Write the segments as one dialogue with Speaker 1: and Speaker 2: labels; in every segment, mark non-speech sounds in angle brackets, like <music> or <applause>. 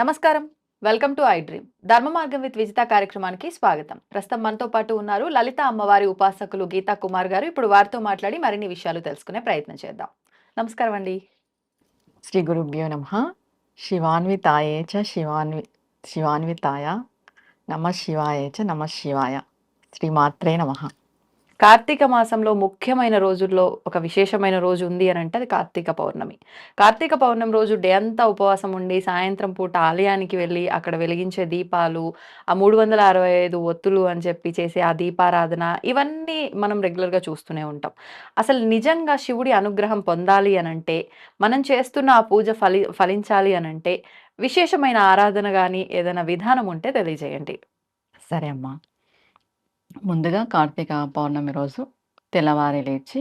Speaker 1: నమస్కారం. Welcome to I dream. Dharma Margam with Vijitha కార్యక్రమానికి స్వాగతం. ప్రస్తుతం మనతో పాటు ఉన్నారు లలిత అమ్మవారి ఉపాసకులు గీతా కుమార్ గారు. ఇప్పుడు వారితో మాట్లాడి మరిన్ని విషయాలు తెలుసుకునే ప్రయత్నం చేద్దాం. నమస్కారం అండి.
Speaker 2: శ్రీ గురుభ్యో నమ. శివాన్వితాయే చ శివాన్వి శివాన్వితాయ నమ శివాయ చ నమ శివాయ. శ్రీమాత్రే నమ.
Speaker 1: కార్తీక మాసంలో ముఖ్యమైన రోజుల్లో ఒక విశేషమైన రోజు ఉంది అని అంటే అది కార్తీక పౌర్ణమి. కార్తీక పౌర్ణమి రోజు డే అంతా ఉపవాసం ఉండి సాయంత్రం పూట ఆలయానికి వెళ్ళి అక్కడ వెలిగించే దీపాలు ఆ మూడు వందల అరవై ఐదు ఒత్తులు అని చెప్పి చేసే ఆ దీపారాధన ఇవన్నీ మనం రెగ్యులర్గా చూస్తూనే ఉంటాం. అసలు నిజంగా శివుడి అనుగ్రహం పొందాలి అనంటే మనం చేస్తున్న ఆ పూజ ఫలి ఫలించాలి అనంటే విశేషమైన ఆరాధన కానీ ఏదైనా విధానం ఉంటే తెలియజేయండి.
Speaker 2: సరే అమ్మా. ముందుగా కార్తీక పౌర్ణమి రోజు తెల్లవారి లేచి.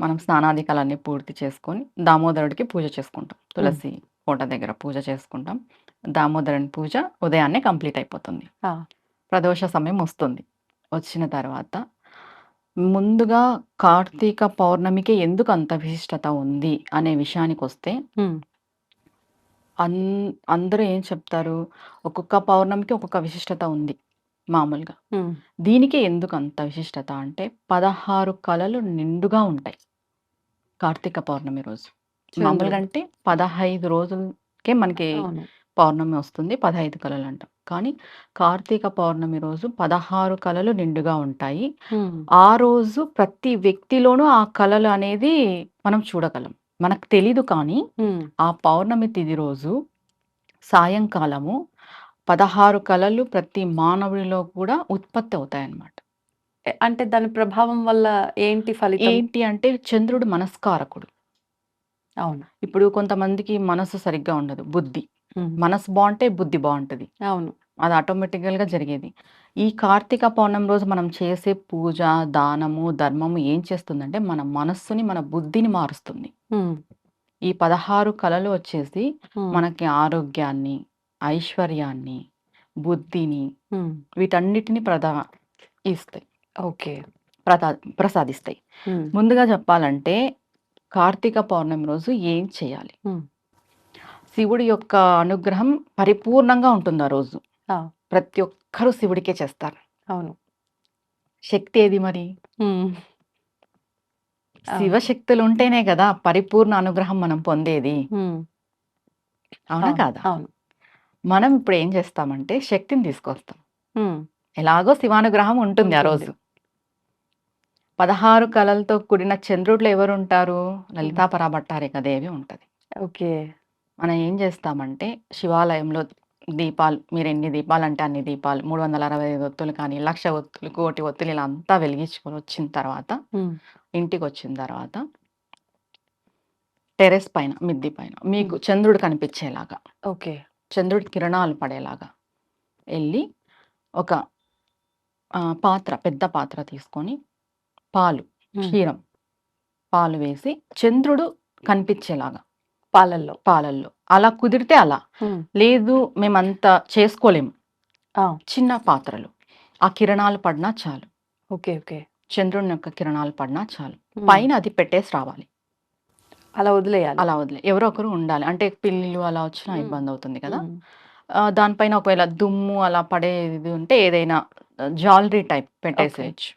Speaker 2: మనం స్నానాధికాలన్నీ పూర్తి చేసుకొని దామోదరుడికి పూజ చేసుకుంటాం. తులసి కోట దగ్గర పూజ చేసుకుంటాం. దామోదరుని పూజ ఉదయాన్నే కంప్లీట్ అయిపోతుంది.
Speaker 1: ఆ.
Speaker 2: ప్రదోష సమయం వస్తుంది. వచ్చిన తర్వాత ముందుగా కార్తీక పౌర్ణమికి ఎందుకు అంత విశిష్టత ఉంది అనే విషయానికి వస్తే. అన్ అందరూ ఏం చెప్తారు? ఒక్కొక్క పౌర్ణమికి ఒక్కొక్క విశిష్టత ఉంది. మామూలుగా. దీనికి ఎందుకు అంత విశిష్టత అంటే పదహారు కళలు నిండుగా ఉంటాయి కార్తీక పౌర్ణమి రోజు మామూలుగా. అంటే పదహైదు రోజులకే మనకి పౌర్ణమి వస్తుంది పదహైదు కళలు అంటాం కానీ కార్తీక పౌర్ణమి రోజు పదహారు కళలు నిండుగా ఉంటాయి. ఆ రోజు ప్రతి వ్యక్తిలోనూ ఆ కళలు అనేది మనం చూడగలం మనకు తెలీదు కానీ. ఆ పౌర్ణమి తిథి రోజు సాయంకాలము పదహారు కళలు ప్రతి మానవుడిలో కూడా ఉత్పత్తి అవుతాయి అన్నమాట
Speaker 1: ఎ- అంటే దాని ప్రభావం వల్ల ఏంటి ఫలితం?
Speaker 2: ఏంటి అంటే చంద్రుడు మనస్కారకుడు.
Speaker 1: అవును.
Speaker 2: ఇప్పుడు కొంతమందికి మనసు సరిగ్గా ఉండదు బుద్ధి. మనసు బాగుంటే బుద్ధి బాగుంటుంది.
Speaker 1: అవును.
Speaker 2: అది ఆటోమేటికల్గా జరిగేది. ఈ కార్తీక పౌర్ణమి రోజు మనం చేసే పూజ దానము ధర్మము ఏం చేస్తుందంటే మన మనస్సుని మన బుద్ధిని మారుస్తుంది. ఈ పదహారు కళలు వచ్చేసి. మనకి ఆరోగ్యాన్ని ఐశ్వర్యాన్ని బుద్ధిని. వీటన్నిటిని ప్రదా ఇస్తాయి.
Speaker 1: ఓకే.
Speaker 2: ప్రదా ప్రసాదిస్తాయి. ముందుగా చెప్పాలంటే కార్తీక పౌర్ణమి రోజు ఏం చేయాలి. శివుడి యొక్క అనుగ్రహం పరిపూర్ణంగా ఉంటుంది ఆ. రోజు ప్రతి ఒక్కరూ శివుడికే చేస్తారు.
Speaker 1: అవును.
Speaker 2: శక్తి ఏది మరి. శివశక్తులు ఉంటేనే కదా పరిపూర్ణ అనుగ్రహం మనం పొందేది. అవును, కాదా?
Speaker 1: అవును.
Speaker 2: మనం ఇప్పుడు ఏం చేస్తామంటే శక్తిని తీసుకొస్తాం. ఎలాగో శివానుగ్రహం ఉంటుంది ఆ. రోజు. పదహారు కళలతో కూడిన చంద్రుడిలో ఎవరు ఉంటారు లలితా పరాభట్టారిక దేవి ఉంటది.
Speaker 1: ఓకే.
Speaker 2: మనం ఏం చేస్తామంటే శివాలయంలో దీపాలు మీరు ఎన్ని దీపాలు అంటే అన్ని దీపాలు మూడు వందల అరవై ఐదు ఒత్తులు కానీ లక్ష ఒత్తులు కోటి ఒత్తులు ఇలా అంతా వెలిగించుకొని వచ్చిన తర్వాత. ఇంటికి వచ్చిన తర్వాత టెరెస్ పైన మిద్ది పైన మీకు చంద్రుడు కనిపించేలాగా.
Speaker 1: ఓకే.
Speaker 2: చంద్రుడి కిరణాలు పడేలాగా వెళ్ళి ఒక పాత్ర పెద్ద పాత్ర తీసుకొని పాలు. క్షీరం పాలు వేసి చంద్రుడు కనిపించేలాగా
Speaker 1: పాలల్లో.
Speaker 2: పాలల్లో. అలా కుదిరితే అలా. లేదు మేమంతా చేసుకోలేము. చిన్న పాత్రలు. ఆ కిరణాలు పడినా చాలు.
Speaker 1: Okay okay.
Speaker 2: చంద్రుని యొక్క కిరణాలు పడినా చాలు. పైన అది పెట్టేసి రావాలి.
Speaker 1: అలా వదిలేయాలి.
Speaker 2: అలా వదిలే ఎవరో ఒకరు ఉండాలి. అంటే పిల్లిలు అలా వచ్చినా. ఇబ్బంది అవుతుంది కదా. దానిపైన ఒకవేళ దుమ్ము అలా పడేది ఉంటే ఏదైనా జాలరీ టైప్ పెట్టేసేయచ్చు.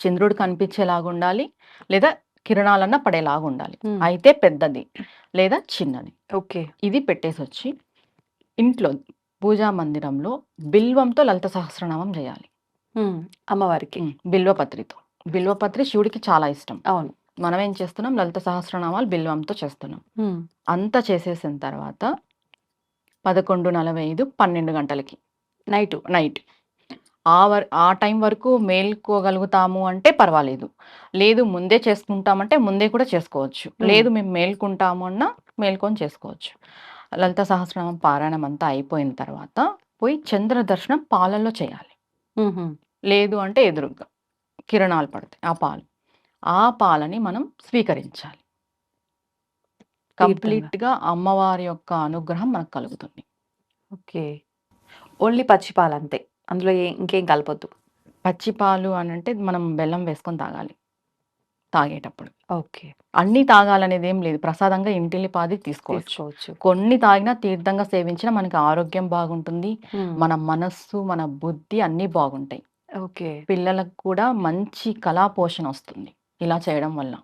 Speaker 2: చంద్రుడు కనిపించేలాగా ఉండాలి లేదా కిరణాలన్నా పడేలాగా ఉండాలి. అయితే పెద్దది లేదా చిన్నది.
Speaker 1: ఓకే.
Speaker 2: ఇది పెట్టేసి వచ్చి ఇంట్లో పూజా మందిరంలో బిల్వంతో లలిత సహస్రనామం చేయాలి.
Speaker 1: అమ్మవారికి.
Speaker 2: బిల్వపత్రితో. బిల్వపత్రి శివుడికి చాలా ఇష్టం.
Speaker 1: అవును.
Speaker 2: మనం ఏం చేస్తున్నాం? లలిత సహస్రనామాలు బిల్వంతో చేస్తున్నాం. అంతా చేసేసిన తర్వాత పదకొండు నలభై ఐదు పన్నెండు గంటలకి.
Speaker 1: నైటు.
Speaker 2: నైట్. ఆ వర్ ఆ టైం వరకు మేల్కోగలుగుతాము అంటే పర్వాలేదు. లేదు ముందే చేసుకుంటామంటే ముందే కూడా చేసుకోవచ్చు. లేదు మేము మేల్కుంటాము అన్నా మేల్కొని చేసుకోవచ్చు. లలిత సహస్రనామం పారాయణం అంతా అయిపోయిన తర్వాత పోయి చంద్ర దర్శనం పాలల్లో చేయాలి. లేదు అంటే ఎదురుగా కిరణాలు పడతాయి ఆ పాలు. ఆ పాలని మనం స్వీకరించాలి కంప్లీట్గా అమ్మవారి యొక్క అనుగ్రహం మనకు కలుగుతుంది
Speaker 1: ఓకే ఓన్లీ పచ్చి పాలు అంతే అందులో ఇంకేం కలపొద్దు
Speaker 2: పచ్చి పాలు అని అంటే మనం బెల్లం వేసుకొని తాగాలి తాగేటప్పుడు.
Speaker 1: ఓకే.
Speaker 2: అన్నీ తాగాలనేది ఏం లేదు. ప్రసాదంగా ఇంటిల్లిపాది తీసుకోవచ్చు.
Speaker 1: తీసుకోవచ్చు.
Speaker 2: కొన్ని తాగినా తీర్థంగా సేవించినా మనకి ఆరోగ్యం బాగుంటుంది. మన మనస్సు, మన బుద్ధి అన్నీ బాగుంటాయి.
Speaker 1: ఓకే.
Speaker 2: పిల్లలకు కూడా మంచి కళా పోషణ వస్తుంది. ఇలా చేయడం వల్ల.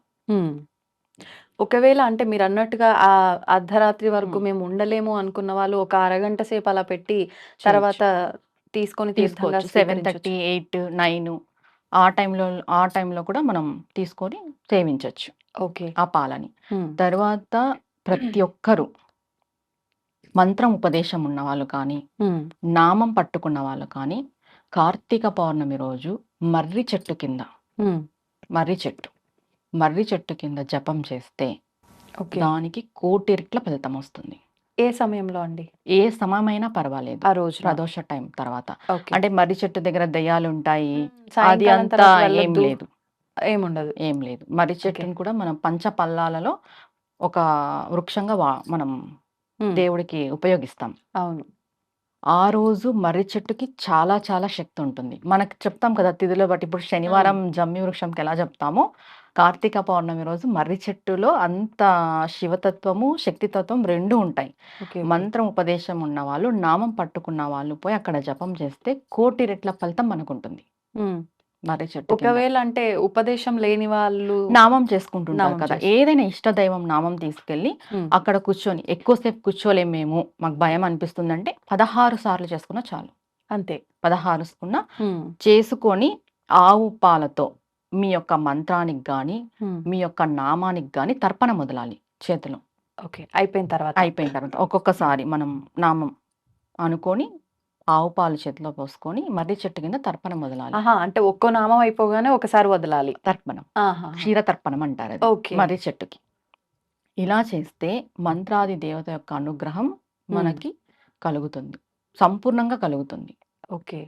Speaker 1: ఒకవేళ అంటే మీరన్నట్టుగా ఆహ్, అర్ధరాత్రి వరకు. మేము ఉండలేము అనుకున్న వాళ్ళు ఒక అరగంట సేపు అలా పెట్టి. తర్వాత తీసుకొని
Speaker 2: తీసుకోవచ్చు.
Speaker 1: స్వీకరించొచ్చు.
Speaker 2: 7:30, 8, 9 ఆ టైంలో ఆ టైంలో కూడా మనం తీసుకొని సేవించొచ్చు.
Speaker 1: ఓకే.
Speaker 2: ఆ పాలని. తర్వాత ప్రతి ఒక్కరు మంత్రం ఉపదేశం ఉన్నవాళ్ళు కానీ,
Speaker 1: హ్మ్.
Speaker 2: నామం పట్టుకున్న వాళ్ళు కానీ, కార్తీక పౌర్ణమి రోజు మర్రి చెట్టు కింద. మర్రి చెట్టు. మర్రి చెట్టు కింద జపం చేస్తే. దానికి కోటి రెట్ల ఫలితం వస్తుంది.
Speaker 1: ఏ సమయంలో అండి?
Speaker 2: ఏ సమయమైనా పర్వాలేదు.
Speaker 1: ఆ రోజున.
Speaker 2: ప్రదోష టైం తర్వాత. అంటే మర్రి చెట్టు దగ్గర. అది అంతా
Speaker 1: తర్వాత
Speaker 2: ఏం. లేదు.
Speaker 1: ఏముండదు.
Speaker 2: ఏం లేదు. మర్రి. చెట్టుని కూడా మనం పంచపల్లాలలో ఒక వృక్షంగా మనం. దేవుడికి ఉపయోగిస్తాం.
Speaker 1: అవును.
Speaker 2: ఆ రోజు మర్రి చెట్టుకి చాలా చాలా శక్తి ఉంటుంది. మనకి చెప్తాం కదా! తిథుల బట్టి ఇప్పుడు. శనివారం జమ్మి వృక్షంకి ఎలా చెప్తామో, కార్తీక పౌర్ణమి రోజు మర్రి చెట్టులో అంత శివతత్వము, శక్తితత్వం 2 ఉంటాయి. మంత్రం ఉపదేశం ఉన్నవాళ్ళు, నామం పట్టుకున్న వాళ్ళు పోయి అక్కడ జపం చేస్తే కోటి రెట్ల ఫలితం మనకుంటుంది. మర్రి చెట్టు.
Speaker 1: ఒకవేళ అంటే ఉపదేశం లేని వాళ్ళు
Speaker 2: నామం చేసుకుంటుంటారు
Speaker 1: నామం
Speaker 2: కదా! ఏదైనా ఇష్టదైవం నామం తీసుకెళ్ళి
Speaker 1: హ్మ్.
Speaker 2: అక్కడ కూర్చొని ఎక్కువసేపు కూర్చోలేము మేము. మాకు భయం అనిపిస్తుందంటే 16 సార్లు చేసుకున్నా చాలు.
Speaker 1: అంతే.
Speaker 2: 16 సుకున్న
Speaker 1: హ్మ్.
Speaker 2: చేసుకొని ఆవు పాలతో మీ యొక్క మంత్రానికి గాని. మీ యొక్క నామానికి గాని తర్పణ మొదలాలి చేతిలో.
Speaker 1: ఓకే. అయిపోయిన తర్వాత.
Speaker 2: అయిపోయిన తర్వాత ఒక్కొక్కసారి మనం నామం అనుకోని ఆవు పాలు చేతిలో పోసుకొని మర్రి చెట్టు కింద తర్పణ మొదలాలి.
Speaker 1: ఆహా! అంటే ఒక్కో నామం అయిపోగానే ఒకసారి వదలాలి.
Speaker 2: తర్పణం.
Speaker 1: ఆహాహా!
Speaker 2: క్షీర తర్పణం అంటారది.
Speaker 1: ఓకే.
Speaker 2: మర్రి చెట్టుకి. ఇలా చేస్తే మంత్రాది దేవత యొక్క అనుగ్రహం. మనకి కలుగుతుంది. సంపూర్ణంగా కలుగుతుంది.
Speaker 1: ఓకే.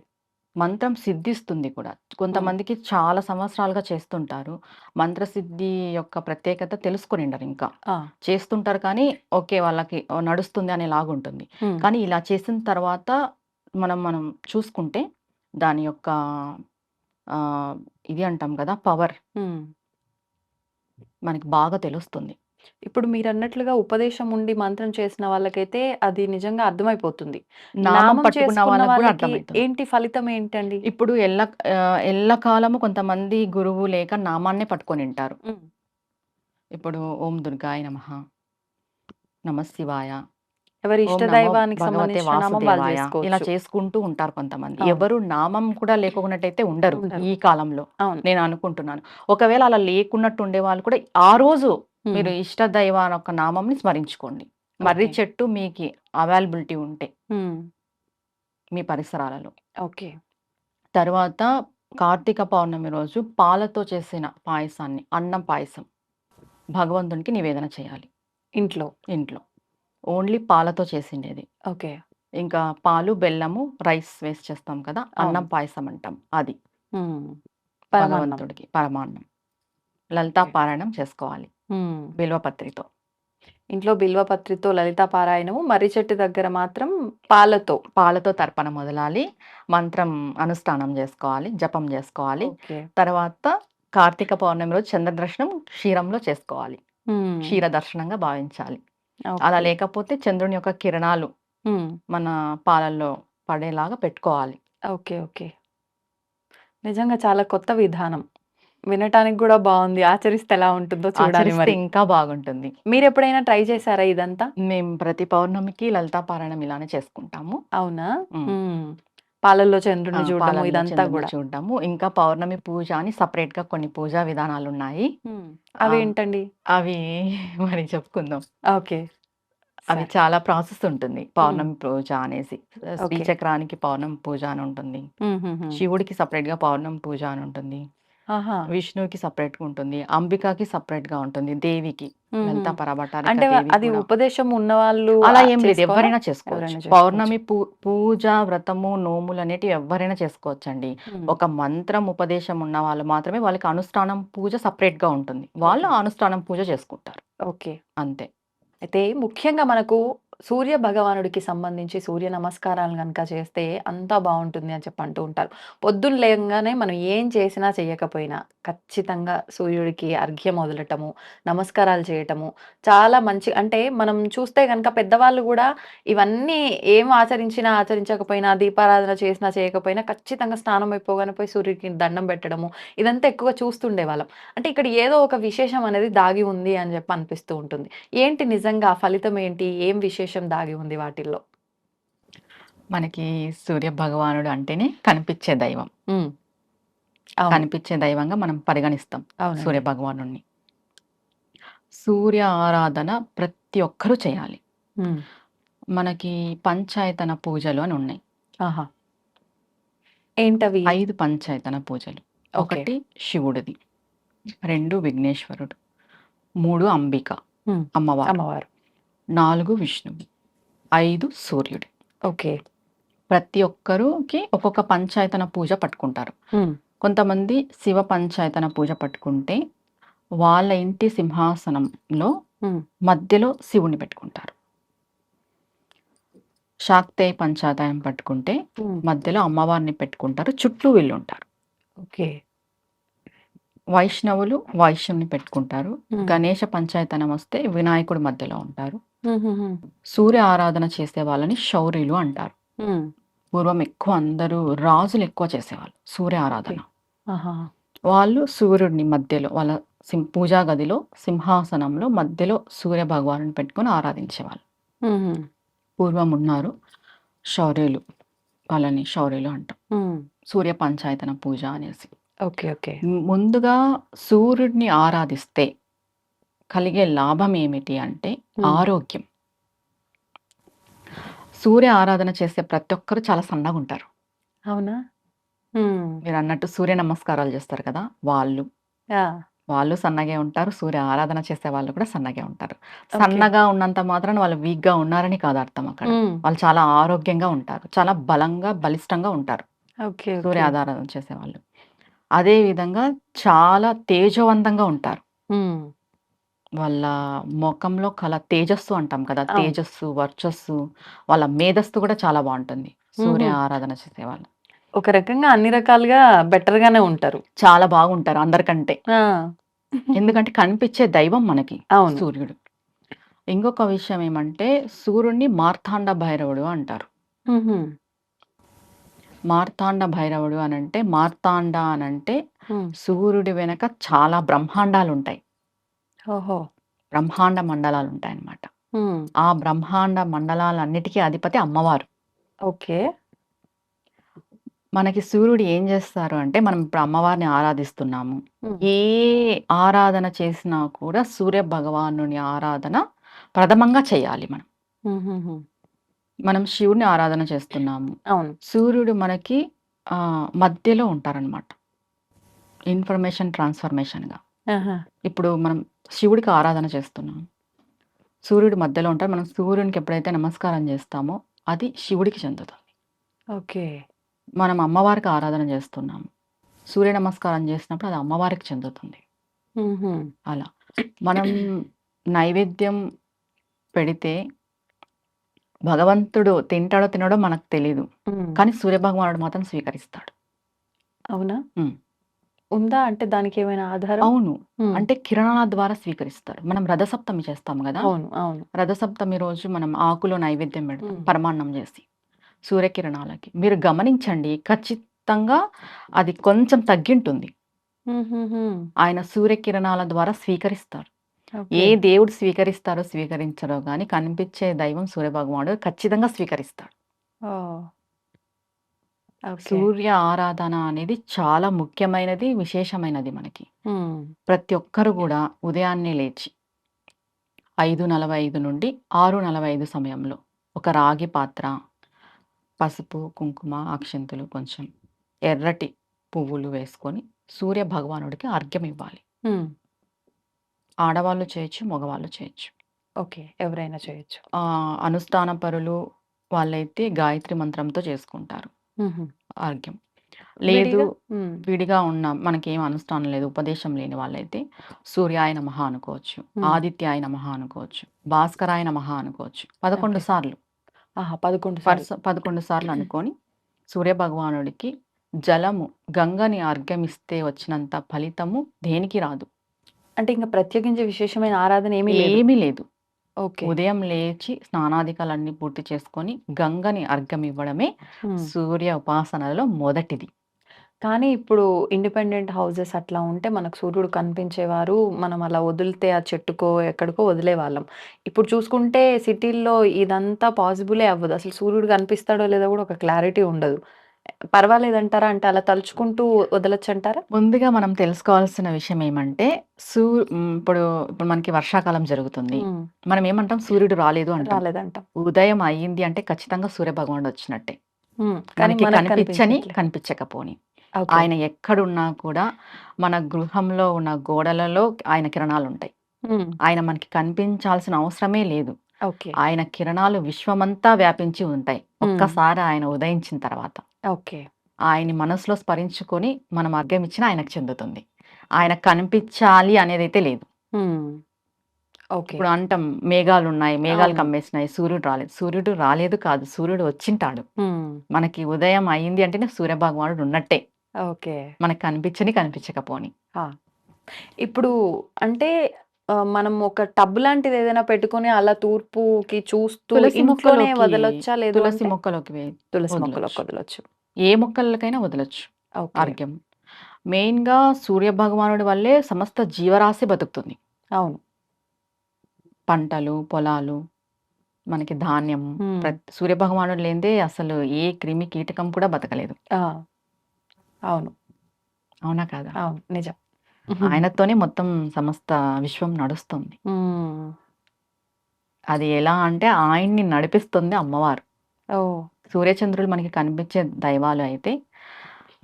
Speaker 2: మంత్రం సిద్ధిస్తుంది కూడా. కొంతమందికి చాలా సంవత్సరాలుగా చేస్తుంటారు. మంత్రసిద్ధి యొక్క ప్రత్యేకత తెలుసుకొనిండరు ఇంకా.
Speaker 1: ఆ!
Speaker 2: చేస్తుంటారు కానీ ఓకే. వాళ్ళకి! నడుస్తుంది అనేలాగుంటుంది.
Speaker 1: హ్మ్.
Speaker 2: కానీ ఇలా చేసిన తర్వాత మనం మనం చూసుకుంటే దాని యొక్క ఇది అంటాం కదా! పవర్
Speaker 1: హ్మ్.
Speaker 2: మనకి బాగా తెలుస్తుంది.
Speaker 1: ఇప్పుడు మీరన్నట్లుగా ఉపదేశం ఉండి మంత్రం చేసిన వాళ్ళకైతే అది నిజంగా అర్థమైపోతుంది.
Speaker 2: నామం
Speaker 1: చేసుకున్న
Speaker 2: వాళ్ళకి.
Speaker 1: ఏంటి ఫలితం ఏంటండి?
Speaker 2: ఇప్పుడు ఎల్ల ఎల్లకాలము కొంతమంది గురువు లేక నామాన్నే పట్టుకొనింటారు.
Speaker 1: హ్మ్.
Speaker 2: ఇప్పుడు ఓం దుర్గాయ నమః. నమః శివాయ.
Speaker 1: ఎవరి
Speaker 2: ఓం
Speaker 1: ఇష్ట
Speaker 2: నమో
Speaker 1: దైవానికి
Speaker 2: భగవతే
Speaker 1: సంబంధించిన నామం వాళ్ళు.
Speaker 2: ఇలా. చేసుకుంటూ ఉంటారు కొంతమంది. ఎవరు నామం కూడా లేకున్నట్టయితే ఉండరు. ఈ కాలంలో. నేను అనుకుంటున్నాను. ఒకవేళ అలా లేకున్నట్టు ఉండేవాళ్ళు కూడా ఆ రోజు మీరు. ఇష్ట దైవాన యొక్క నామంని స్మరించుకోండి. మర్రి. చెట్టు మీకి అవైలబిలిటీ ఉంటే. మీ పరిసరాలలో.
Speaker 1: ఓకే.
Speaker 2: తర్వాత కార్తీక పౌర్ణమి రోజు పాలతో చేసిన పాయసాన్ని అన్నం పాయసం భగవంతునికి నివేదన చేయాలి.
Speaker 1: ఇంట్లో.
Speaker 2: ఇంట్లో. ఓన్లీ పాలతో చేసిండేది.
Speaker 1: ఓకే.
Speaker 2: ఇంకా పాలు, బెల్లము, రైస్ వేసి చేస్తాం కదా! అన్నం. పాయసం అంటాం. అది. భగవంతుడికి పరమాన్నం. లలితా. పారాయణం చేసుకోవాలి. బిల్వపత్రితో.
Speaker 1: ఇంట్లో బిల్వపత్రితో లలితా పారాయణము, మర్రి చెట్టు దగ్గర మాత్రం పాలతో.
Speaker 2: పాలతో తర్పణ మొదలాలి. మంత్రం అనుష్ఠానం జేసుకోవాలి. జపం జేసుకోవాలి.
Speaker 1: ఓకే.
Speaker 2: తర్వాత కార్తీక పౌర్ణమి రోజు చంద్రదర్శనం క్షీరంలో చేసుకోవాలి. క్షీర దర్శనంగా భావించాలి. అలా. లేకపోతే చంద్రుని యొక్క కిరణాలు. మన పాలల్లో పడేలాగా పెట్టుకోవాలి.
Speaker 1: ఓకే. ఓకే. నిజంగా చాలా కొత్త విధానం. వినటానికి గూడా బావుంది. ఆచరిస్తే ఎలా ఉంటుందో చూడాలి మరి.
Speaker 2: ఇంకా బాగుంటుంది.
Speaker 1: మీరెప్పుడైనా ట్రై చేసారా ఇదంతా?
Speaker 2: మేము ప్రతి పౌర్ణమికి లలితా పారాయణం ఇలానే చేసుకుంటాము.
Speaker 1: అవునా? పాలల్లో! చంద్రుడిని చూడడము
Speaker 2: పాలల్లో
Speaker 1: ఇదంతా గూడా.
Speaker 2: చూడడము. ఇంకా పౌర్ణమి పూజ అని సెపరేట్‌గా కొన్ని పూజా విధానాలున్నాయి.
Speaker 1: హ్మ్.
Speaker 2: ఆ!
Speaker 1: అవేంటండి?
Speaker 2: అవి <laughs> మరి చెప్పుకుందాం.
Speaker 1: ఓకే.
Speaker 2: అవి. చాలా ప్రాసెస్ ఉంటుంది. పౌర్ణమి పూజ అనేసి. శ్రీచక్రానికి పౌర్ణమి పూజ అని ఉంటుంది. శివుడికి సెపరేట్‌గా పౌర్ణమి పూజ అని ఉంటుంది.
Speaker 1: ఆహా!
Speaker 2: విష్ణువుకి సెపరేట్‌గా ఉంటుంది. అంబికకి సెపరేట్‌గా ఉంటుంది. దేవికి
Speaker 1: హుహు.
Speaker 2: లలితా పరభట్టారిక
Speaker 1: అంటే
Speaker 2: దేవి
Speaker 1: అది
Speaker 2: కూడా.
Speaker 1: ఉపదేశం ఉన్నవాళ్ళు
Speaker 2: అలా
Speaker 1: ఆహ్,
Speaker 2: ఏం లేదు.
Speaker 1: చేసుకోవాలా?
Speaker 2: చేసుకోవచ్చు.
Speaker 1: ఎవరైనా చేసుకోవచ్చు.
Speaker 2: పౌర్ణమి పూ పూజ, వ్రతము, నోములనేటివి ఎవ్వరైనా చేసుకోవచ్చండి.
Speaker 1: హ్మ్.
Speaker 2: ఒక మంత్రం ఉపదేశం ఉన్నవాళ్ళు మాత్రమే వాళ్ళకి అనుష్ఠానం పూజ సెపరేట్‌గా ఉంటుంది. వాళ్ళు
Speaker 1: ఓకే.
Speaker 2: అనుష్ఠానం పూజ చేసుకుంటారు.
Speaker 1: ఓకే.
Speaker 2: అంతే.
Speaker 1: అయితే ముఖ్యంగా మనకు సూర్య భగవానుడికి సంబంధించి సూర్య నమస్కారాలు గనుక చేస్తే అంతా బాగుంటుంది అని చెప్పి అంటూ ఉంటారు. పొద్దున్న లేవంగానే మనం ఏం చేసినా చేయకపోయినా ఖచ్చితంగా సూర్యుడికి అర్ఘ్యం వదలటము, నమస్కారాలు చేయటము చాలా మంచి అంటే మనం చూస్తే కనుక పెద్దవాళ్ళు కూడా ఇవన్నీ ఏం ఆచరించినా, ఆచరించకపోయినా, దీపారాధన చేసినా, చేయకపోయినా ఖచ్చితంగా స్నానం అయిపోగానే పోయి సూర్యుడికి దండం పెట్టడము ఇదంతా ఎక్కువగా చూస్తుండేవాళ్ళం. అంటే ఇక్కడ ఏదో ఒక విశేషం అనేది దాగి ఉంది అని చెప్పి అనిపిస్తూ ఉంటుంది. ఏంటి నిజంగా ఫలితం ఏంటి? ఏం విశేషం దాగి ఉంది వాటిల్లో?
Speaker 2: మనకి సూర్య భగవానుడు అంటేనే కనిపించే దైవం. కనిపించే దైవంగా మనం పరిగణిస్తాం. సూర్య భగవానుడిని. సూర్య ఆరాధన ప్రతి ఒక్కరూ చేయాలి. మనకి పంచాయతన పూజలు అని ఉన్నాయి.
Speaker 1: ఆహా! ఏంటవి?
Speaker 2: 5 పంచాయతన పూజలు. ఒకటి శివుడిది. 2 విఘ్నేశ్వరుడు. 3 అంబిక. అమ్మవారు.
Speaker 1: అమ్మవారు.
Speaker 2: 4 విష్ణువు. 5 సూర్యుడు.
Speaker 1: ఓకే.
Speaker 2: ప్రతి ఒక్కరుకి ఒక్కొక్క పంచాయతన పూజ పట్టుకుంటారు. కొంతమంది శివ పంచాయతన పూజ పట్టుకుంటే వాళ్ళ ఇంటి సింహాసనంలో. మధ్యలో శివుడిని పెట్టుకుంటారు. శాక్తేయ పంచాయతనం పట్టుకుంటే. మధ్యలో అమ్మవారిని పెట్టుకుంటారు. చుట్టూ వీళ్ళుంటారు.
Speaker 1: ఓకే.
Speaker 2: వైష్ణవులు వైశ్యుని పెట్టుకుంటారు. గణేష పంచాయతనం వస్తే వినాయకుడు మధ్యలో ఉంటారు.
Speaker 1: హుహుహు.
Speaker 2: సూర్య ఆరాధన చేసే వాళ్ళని శౌర్యులు అంటారు.
Speaker 1: హ్మ్.
Speaker 2: పూర్వం ఎక్కువ అందరూ రాజులు ఎక్కువ చేసేవాళ్ళు సూర్య
Speaker 1: ఓకే.
Speaker 2: ఆరాధన.
Speaker 1: ఆహా!
Speaker 2: వాళ్ళు సూర్యుడిని మధ్యలో వాళ్ళ సిం పూజా గదిలో సింహాసనంలో మధ్యలో సూర్య భగవానుడిని పెట్టుకొని ఆరాధించేవాళ్ళు.
Speaker 1: హుహు.
Speaker 2: పూర్వం ఉన్నారు. శౌర్యులు. వాళ్ళని శౌర్యులు అంటాం.
Speaker 1: హ్మ్.
Speaker 2: సూర్య పంచాయతన పూజ అనేసి.
Speaker 1: ఓకే. ఓకే.
Speaker 2: ముందుగా సూర్యుడిని ఆరాధిస్తే కలిగే లాభం ఏమిటి అంటే. ఆరోగ్యం. సూర్య ఆరాధన చేసే ప్రతి ఒక్కరు చాలా సన్నగుంటారు.
Speaker 1: అవునా? హ్మ్.
Speaker 2: మీరన్నట్టు సూర్య నమస్కారాలు చేస్తారు కదా! వాళ్ళు. వాళ్ళు సన్నగే ఉంటారు. సూర్య ఆరాధన చేసే వాళ్ళు కూడా సన్నగే ఉంటారు. సన్నగా ఉన్నంత మాత్రాన వాళ్ళు వీక్‌గా ఉన్నారని కాదు అర్థం అక్కడ. వాళ్ళు చాలా ఆరోగ్యంగా ఉంటారు. చాలా బలంగా, బలిష్టంగా ఉంటారు.
Speaker 1: ఓకే.
Speaker 2: సూర్య. ఆరాధన చేసేవాళ్ళు. అదే విధంగా చాలా తేజోవంతంగా ఉంటారు. వాళ్ళ మొఖంలో కల తేజస్సు అంటాం కదా!
Speaker 1: అవును.
Speaker 2: తేజస్సు, వర్చస్సు వాళ్ళ మేధస్సు కూడా చాలా బావుంటుంది. సూర్య. ఆరాధన చేసేవాళ్ళు.
Speaker 1: ఒక రకంగా అన్ని రకాలుగా బెటర్‌గానే ఉంటారు.
Speaker 2: చాలా బాగుంటారు అందరికంటే.
Speaker 1: ఆ!
Speaker 2: ఎందుకంటే కనిపించే దైవం మనకి
Speaker 1: అవును.
Speaker 2: సూర్యుడు. ఇంకొక విషయం ఏమంటే సూర్యుడిని మార్తాండ భైరవుడు అంటారు. మార్తాండ భైరవుడు అనంటే మార్తాండ అనంటే
Speaker 1: హ్మ్.
Speaker 2: సూర్యుడి వెనక చాలా బ్రహ్మాండాలుంటాయి.
Speaker 1: ఓహో!
Speaker 2: బ్రహ్మాండ మండలాలుంటాయన్నమాట.
Speaker 1: హ్మ్.
Speaker 2: ఆ బ్రహ్మాండ మండలాలన్నిటికీ అధిపతి అమ్మవారు.
Speaker 1: ఓకే.
Speaker 2: మనకి సూర్యుడు ఏం చేస్తారు అంటే మనం ఇప్పుడు అమ్మవారిని ఆరాధిస్తున్నాము.
Speaker 1: హ్మ్.
Speaker 2: ఏ ఆరాధన చేసినా కూడా సూర్య భగవానుని ఆరాధన ప్రథమంగా చేయాలి మనం.
Speaker 1: హుహుహు.
Speaker 2: మనం శివుడిని ఆరాధన చేస్తున్నాము.
Speaker 1: అవును.
Speaker 2: సూర్యుడు మనకి ఆహ్, మధ్యలో ఉంటారనమాట. ఇన్ఫర్మేషన్ ట్రాన్స్‌ఫర్మేషన్‌గా.
Speaker 1: ఆహా!
Speaker 2: ఇప్పుడు మనం శివుడికి ఆరాధన చేస్తున్నాం. సూర్యుడు మధ్యలో ఉంటారు. మనం సూర్యునికి ఎప్పుడైతే నమస్కారం చేస్తామో అది శివుడికి చెందుతుంది.
Speaker 1: ఓకే.
Speaker 2: మనం అమ్మవారికి ఆరాధన చేస్తున్నాము. సూర్య నమస్కారం చేసినప్పుడు అది అమ్మవారికి చెందుతుంది.
Speaker 1: హుహు.
Speaker 2: అలా. మనం నైవేద్యం పెడితే భగవంతుడు తింటాడో తినడో మనకు తెలీదు.
Speaker 1: హ్మ్.
Speaker 2: కానీ సూర్య భగవానుడు మాత్రం స్వీకరిస్తాడు.
Speaker 1: అవునా?
Speaker 2: హ్మ్.
Speaker 1: ఉందా? అంటే దానికేమైనా ఆధారం?
Speaker 2: అవును. అంటే కిరణాల ద్వారా స్వీకరిస్తాడు. మనం రథసప్తమి చేస్తాం గదా!
Speaker 1: అవును. అవును.
Speaker 2: రథసప్తమి రోజు మనం ఆకులో నైవేద్యం పెడతాం. పరమాన్నం చేసి. సూర్యకిరణాలకి. మీరు గమనించండి ఖచ్చితంగా అది కొంచెం తగ్గింటుంది. ఆయన సూర్యకిరణాల ద్వారా స్వీకరిస్తారు. ఏ
Speaker 1: ఓకే.
Speaker 2: దేవుడు స్వీకరిస్తారో స్వీకరించరో గాని కనిపించే దైవం సూర్యభగవానుడు ఖచ్చితంగా స్వీకరిస్తాడు.
Speaker 1: ఓకే.
Speaker 2: సూర్య ఆరాధన అనేది చాలా ముఖ్యమైనది, విశేషమైనది మనకి.
Speaker 1: హ్మ్.
Speaker 2: ప్రతి ఒక్కరు గూడా ఉదయాన్నే లేచి 5:45 నుండి 6:45 సమయంలో ఒక రాగి పాత్ర, పసుపు, కుంకుమ, అక్షింతలు కొంచెం ఎర్రటి పువ్వులు వేసుకొని సూర్య భగవానుడికి అర్ఘ్యం ఇవ్వాలి.
Speaker 1: హ్మ్.
Speaker 2: ఆడవాళ్ళు చేయొచ్చు, మగవాళ్ళు చేయొచ్చు.
Speaker 1: ఓకే. ఎవరైనా చేయొచ్చు.
Speaker 2: ఆహ్, అనుష్ఠాన పరులు వాళ్ళైతే గాయత్రి మంత్రంతో చేసుకుంటారు
Speaker 1: హుహు.
Speaker 2: అర్ఘ్యం. లేదు
Speaker 1: విడిగా? హ్మ్.
Speaker 2: విడిగా ఉన్న మనకేం అనుష్ఠానం లేదు ఉపదేశం లేని వాళ్ళైతే సూర్యాయ నమః అనుకోవచ్చు
Speaker 1: హ్మ్.
Speaker 2: ఆదిత్యాయ నమః అనుకోవచ్చు భాస్కరాయ నమః అనుకోవచ్చు పదకొండు
Speaker 1: ఓకే.
Speaker 2: సార్లు
Speaker 1: ఆహా! 11 సార్లు.
Speaker 2: పర్స పదకొండు సార్లు అనుకొని సూర్య భగవానుడికి జలము గంగని అర్ఘ్యమిస్తే వచ్చినంత ఫలితము దేనికి రాదు
Speaker 1: అంటే ఇంక ప్రత్యేకించి విశేషమైన ఆరాధన ఏమీ లేదు.
Speaker 2: ఏమీ లేదు
Speaker 1: ఓకే.
Speaker 2: ఉదయం లేచి స్నానాదికాలన్నీ పూర్తి చేసుకొని గంగని అర్ఘ్యం ఇవ్వడమే
Speaker 1: హ్మ్.
Speaker 2: సూర్య ఉపాసనలో మొదటిది
Speaker 1: కానీ ఇప్పుడు ఇండిపెండెంట్ హౌసెస్ అట్లా ఉంటే మనకు సూర్యుడు కనిపించేవారు. మనం అలా వదిలితే ఆ చెట్టుకో, ఎక్కడికో వదిలేవాళ్ళం. ఇప్పుడు చూసుకుంటే సిటీల్లో ఇదంతా పాసిబులే అవ్వదు. అసలు సూర్యుడు కనిపిస్తాడో లేదో కూడా ఒక క్లారిటీ ఉండదు. పర్వాలేదంటారా? అంటే అలా తలుచుకుంటూ వదలొచ్చంటారా?
Speaker 2: ముందుగా మనం తెలుసుకోవాల్సిన విషయం ఏమంటే సూ. ఇప్పుడు ఇప్పుడు మనకి వర్షాకాలం జరుగుతుంది. మనం ఏమంటాం సూర్యుడు రాలేదు అంటాం.
Speaker 1: రాలేదంటాం.
Speaker 2: ఉదయం అయ్యింది అంటే ఖచ్చితంగా సూర్య భగవానుడు వచ్చినట్టే. మనకి కనిపించని. కనిపించకపోని. ఆయన ఎక్కడున్నా కూడా మన గృహంలో ఉన్న గోడలలో ఆయన కిరణాలుంటాయి.
Speaker 1: హ్మ్.
Speaker 2: ఆయన మనకి కనిపించాల్సిన అవసరమే లేదు. ఆయన కిరణాలు విశ్వమంతా వ్యాపించి ఉంటాయి. ఒక్కసారి ఆయన ఉదయించిన తర్వాత.
Speaker 1: ఓకే.
Speaker 2: ఆయన్ని మనసులో స్మరించుకొని మనం ఇచ్చినా ఆయనకు చెందుతుంది. ఆయన కనిపించాలి అనేదైతే లేదు.
Speaker 1: హ్మ్. ఓకే.
Speaker 2: ఇప్పుడు అంటాం మేఘాలున్నాయి. మేఘాలు
Speaker 1: అవును.
Speaker 2: కమ్మేసినాయి. సూర్యుడు రాలేదు. సూర్యుడు రాలేదు కాదు. సూర్యుడు వచ్చింటాడు.
Speaker 1: హ్మ్.
Speaker 2: మనకి ఉదయం అయింది అంటేనే సూర్య భగవానుడు ఉన్నట్టే.
Speaker 1: ఓకే.
Speaker 2: మనకు కనిపించని, కనిపించకపోని.
Speaker 1: ఆ! ఇప్పుడు అంటే మనం ఒక టబ్ లాంటిది ఏదైనా పెట్టుకొని అలా తూర్పుకి చూస్తూ
Speaker 2: తులసి
Speaker 1: ఇంట్లోనే
Speaker 2: మొక్కలోకి
Speaker 1: వదలొచ్చా? లేదు
Speaker 2: తులసి
Speaker 1: అంటే?
Speaker 2: మొక్కలోకి వే
Speaker 1: తులసి. మొక్కలోకి వదలొచ్చు.
Speaker 2: ఏ మొక్కలకైనా వదలొచ్చు
Speaker 1: ఓకే.
Speaker 2: అర్ఘ్యం. మెయిన్‌గా సూర్య భగవానుడి వల్లే సమస్త జీవరాశి బతుకుతుంది.
Speaker 1: అవును.
Speaker 2: పంటలు, పొలాలు, మనకి ధాన్యం. ప్రత్ సూర్య భగవానుడు లేనిదే అసలు ఏ క్రిమి కీటకం కూడా బతకలేదు.
Speaker 1: ఆ! అవును.
Speaker 2: అవునా కాదా?
Speaker 1: అవును. నిజం.
Speaker 2: ఆయనతోనే మొత్తం సమస్త విశ్వం నడుస్తుంది. అది ఎలా అంటే ఆయన్ని నడిపిస్తుంది అమ్మవారు. సూర్యచంద్రులు మనకి కనిపించే దైవాలు అయితే,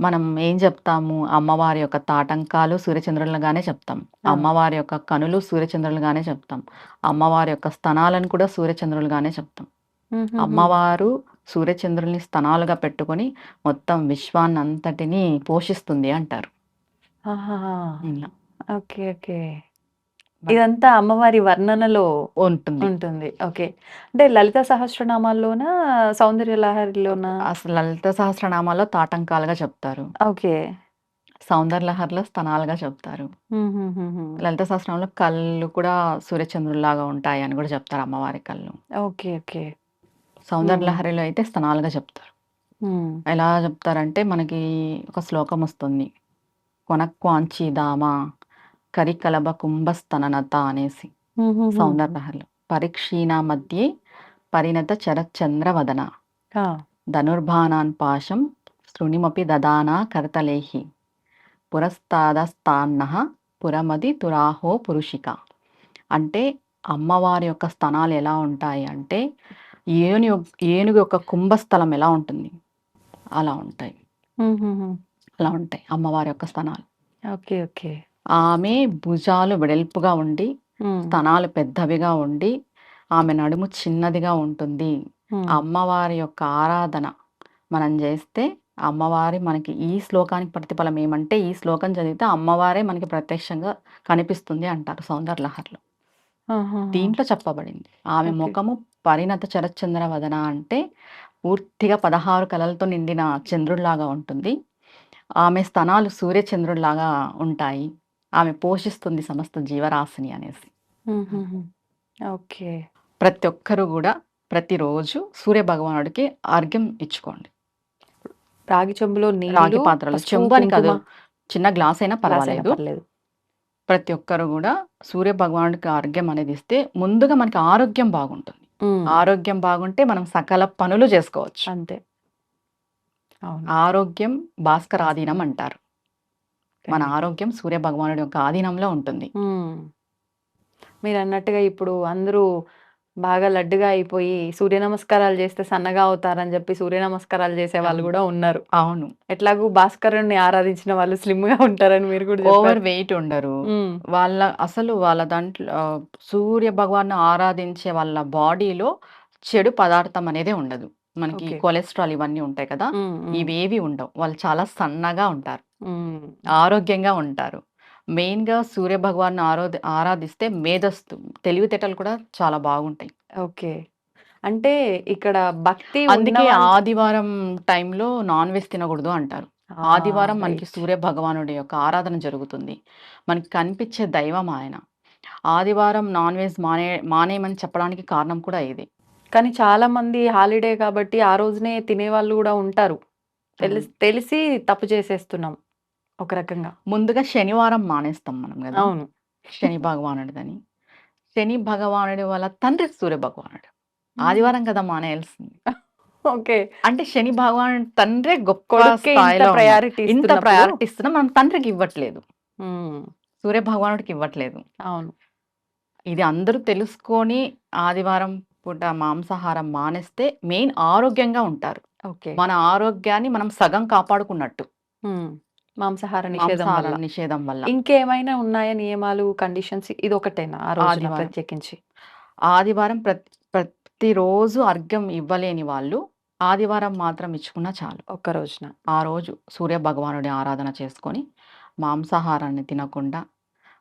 Speaker 2: మనం ఏం చెప్తాము? అమ్మవారి యొక్క తాటంకాలు సూర్యచంద్రులుగానే చెప్తాం. అమ్మవారి యొక్క కనులు సూర్యచంద్రులుగానే చెప్తాం. అమ్మవారి యొక్క స్తనాలను కూడా సూర్యచంద్రులుగానే చెప్తాం. అమ్మవారు సూర్యచంద్రుల్ని స్తనాలుగా పెట్టుకొని మొత్తం విశ్వాన్నంతటిని పోషిస్తుంది అంటారు.
Speaker 1: ఆహాహా!
Speaker 2: ఇలా.
Speaker 1: ఓకే. ఓకే. ఇదంతా అమ్మవారి వర్ణనలో
Speaker 2: ఉంటుంది.
Speaker 1: ఉంటుంది. ఓకే. అంటే లలిత సహస్రనామాల్లోనా? సౌందర్య లహరిలోనా?
Speaker 2: అసలు లలిత సహస్రనామాల్లో తాటంకాలుగా చెప్తారు.
Speaker 1: ఓకే.
Speaker 2: సౌందర్యలహరిలో స్తనాలుగా చెప్తారు.
Speaker 1: హుహుహుహు.
Speaker 2: లలిత సహస్రనామంలో కళ్ళు కూడా సూర్యచంద్రుల్లాగా ఉంటాయి అని కూడా చెప్తారు అమ్మవారి కళ్ళు.
Speaker 1: ఓకే. ఓకే.
Speaker 2: సౌందర్య
Speaker 1: హ్మ్.
Speaker 2: లహరిలో అయితే స్తనాలుగా చెప్తారు.
Speaker 1: హ్మ్.
Speaker 2: ఎలా చెప్తారంటే మనకి ఒక శ్లోకం వస్తుంది. కొనక్వాంఛీదామ కరికలభ కుంభస్తననత అనేసి
Speaker 1: హుహుహు.
Speaker 2: సౌందర్య లహరిలో. పరీక్షీణా మధ్యే పరిణత చరచంద్రవదన
Speaker 1: ఆ!
Speaker 2: ధనుర్బాణాన్ పాశం శృణిమపి దదానా కరతలైః పురస్తాదస్తాన్నః పురమది తురాహో పురుషిక. అంటే అమ్మవారి యొక్క స్తనాలు ఎలా ఉంటాయి అంటే ఏను ఏనుగు యొక్క కుంభస్థలం ఎలా ఉంటుంది? అలా ఉంటాయి. అలా ఉంటాయి అమ్మవారి యొక్క స్తనాలు.
Speaker 1: ఓకే. ఓకే.
Speaker 2: ఆమె భుజాలు వెడల్పుగా ఉండి,
Speaker 1: హ్మ్.
Speaker 2: స్తనాలు పెద్దవిగా ఉండి, ఆమె నడుము చిన్నదిగా ఉంటుంది. అమ్మవారి యొక్క ఆరాధన మనం చేస్తే అమ్మవారి మనకి ఈ శ్లోకానికి ప్రతిఫలం ఏమంటే ఈ శ్లోకం చదివితే అమ్మవారే మనకి ప్రత్యక్షంగా కనిపిస్తుంది అంటారు సౌందర్య లహరిలో.
Speaker 1: ఆహాహా!
Speaker 2: దీంట్లో చెప్పబడింది. ఆమె. ముఖము పరిణత చరచంద్ర వదన అంటే పూర్తిగా 16 కళలతో నిండిన చంద్రుడిలాగా ఉంటుంది. ఆమె స్తనాలు సూర్యచంద్రుడిలాగా ఉంటాయి. ఆమె పోషిస్తుంది సమస్త జీవరాశిని అనేసి.
Speaker 1: ఓకే.
Speaker 2: ప్రతి ఒక్కరు కూడా ప్రతిరోజు సూర్య భగవానుడికి అర్ఘ్యం ఇచ్చుకోండి.
Speaker 1: రాగి చెంబులో
Speaker 2: రాగి పాత్రలో చెంబు అని కాదు. చిన్న గ్లాస్ అయినా పర్వాలేదు. ప్రతి ఒక్కరు కూడా సూర్య భగవానుడికి అర్ఘ్యం అనేది ఇస్తే ముందుగా మనకి ఆరోగ్యం బాగుంటుంది. ఆరోగ్యం బాగుంటే మనం సకల పనులు చేసుకోవచ్చు.
Speaker 1: అంతే.
Speaker 2: ఆరోగ్యం భాస్కరాధీనం అంటారు. మన. ఆరోగ్యం సూర్య భగవానుడి యొక్క ఆధీనంలో ఉంటుంది.
Speaker 1: హ్మ్. మీరన్నట్టుగా ఇప్పుడు అందరూ బాగా లడ్డుగా అయిపోయి సూర్య నమస్కారాలు చేస్తే సన్నగా అవుతారని చెప్పి సూర్య నమస్కారాలు చేసేవాళ్ళు
Speaker 2: అవును.
Speaker 1: కూడా ఉన్నారు.
Speaker 2: అవును.
Speaker 1: ఎట్లాగూ భాస్కరుడిని ఆరాధించిన వాళ్ళు స్లిమ్‌గా ఉంటారని మీరు కూడా
Speaker 2: ఓవర్. వెయిట్ ఉండరు. వాళ్ళ అసలు వాళ్ళ దాంట్లో సూర్య భగవాన్‌ని ఆరాధించే వాళ్ళ బాడీలో చెడు పదార్థం అనేదే ఉండదు. మనకి. కొలెస్ట్రాల్ ఇవన్నీ ఉంటాయి కదా! ఇవేవి ఉండవు. వాళ్ళు చాలా సన్నగా ఉంటారు. ఆరోగ్యంగా ఉంటారు. మెయిన్‌గా సూర్య భగవాన్‌ని ఆరోధి ఆరాధిస్తే మేధస్సు తెలివితేటలు కూడా చాలా బాగుంటాయి.
Speaker 1: ఓకే. అంటే ఇక్కడ భక్తి
Speaker 2: అందుకే ఆదివారం టైంలో నాన్ వెజ్ తినకూడదు అంటారు. ఆదివారం మనకి. సూర్య భగవానుడి యొక్క ఆరాధన జరుగుతుంది. మనకి కనిపించే దైవం ఆయన. ఆదివారం నాన్ వెజ్ మానే మానేయమని చెప్పడానికి కారణం కూడా ఇదే.
Speaker 1: కానీ చాలామంది హాలిడే కాబట్టి ఆ రోజునే తినేవాళ్ళు గూడా ఉంటారు. తెలిసి. తెలిసి తప్పు చేసేస్తున్నాం ఒక రకంగా.
Speaker 2: ముందుగా శనివారం మానేస్తాం మనం గదా!
Speaker 1: అవును.
Speaker 2: శని భగవానుడిదని. శని భగవానుడి వాళ్ళ తండ్రి సూర్య భగవానుడు. ఆదివారం కదా మానేయాల్సింది.
Speaker 1: ఓకే.
Speaker 2: అంటే శని భగవానుడి తండ్రే గొప్ప.
Speaker 1: ప్రయారిటీ
Speaker 2: ఇంత ప్రయారిటీ ఇస్తున్నాం మనం తండ్రికి ఇవ్వట్లేదు. సూర్య భగవానుడికి ఇవ్వట్లేదు.
Speaker 1: అవును.
Speaker 2: ఇది అందరూ తెలుసుకొని ఆదివారం పూట మాంసాహారం మానేస్తే మెయిన్ ఆరోగ్యంగా ఉంటారు.
Speaker 1: ఓకే.
Speaker 2: మన ఆరోగ్యాన్ని మనం సగం కాపాడుకున్నట్టు.
Speaker 1: మాంసాహార నిషేధం.
Speaker 2: నిషేధం వల్ల.
Speaker 1: ఇంకేమైనా ఉన్నాయా నియమాలు, కండిషన్స్ రోజున
Speaker 2: ఆదివారం.
Speaker 1: ప్రత్యేకించి?
Speaker 2: ఆదివారం ప్రతి ప్రతిరోజు అర్ఘ్యం ఇవ్వలేని వాళ్ళు ఆదివారం మాత్రం ఇచ్చుకున్నా చాలు.
Speaker 1: ఒక్క రోజున.
Speaker 2: ఆ రోజు సూర్య భగవానుడి ఆరాధన చేసుకొని మాంసాహారాన్ని తినకుండా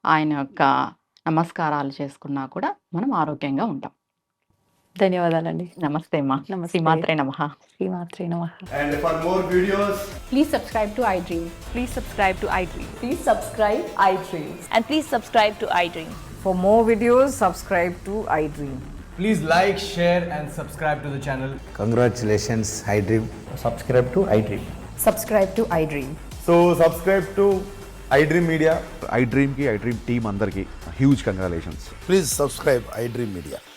Speaker 2: ఆయన యొక్క నమస్కారాలు చేసుకున్నా కూడా మనం ఆరోగ్యంగా ఉంటాం.
Speaker 1: ధన్యవాదాలండి.
Speaker 2: నమస్తే మా
Speaker 1: నమస్తే.
Speaker 2: శ్రీమాత్రే నమ.
Speaker 1: శ్రీమాత్రే నమ.
Speaker 3: And for more videos
Speaker 4: please subscribe to I
Speaker 5: dream please subscribe to
Speaker 4: I dream please
Speaker 5: subscribe I dream and please
Speaker 6: subscribe to I dream for more
Speaker 3: videos subscribe to I dream please like share
Speaker 7: and subscribe
Speaker 8: to the channel
Speaker 4: congratulations I dream
Speaker 3: subscribe to I dream subscribe to
Speaker 9: I dream so subscribe to I dream media I డ్రీమ్కి I dream team అందరికి huge congratulations
Speaker 7: please subscribe I dream
Speaker 8: media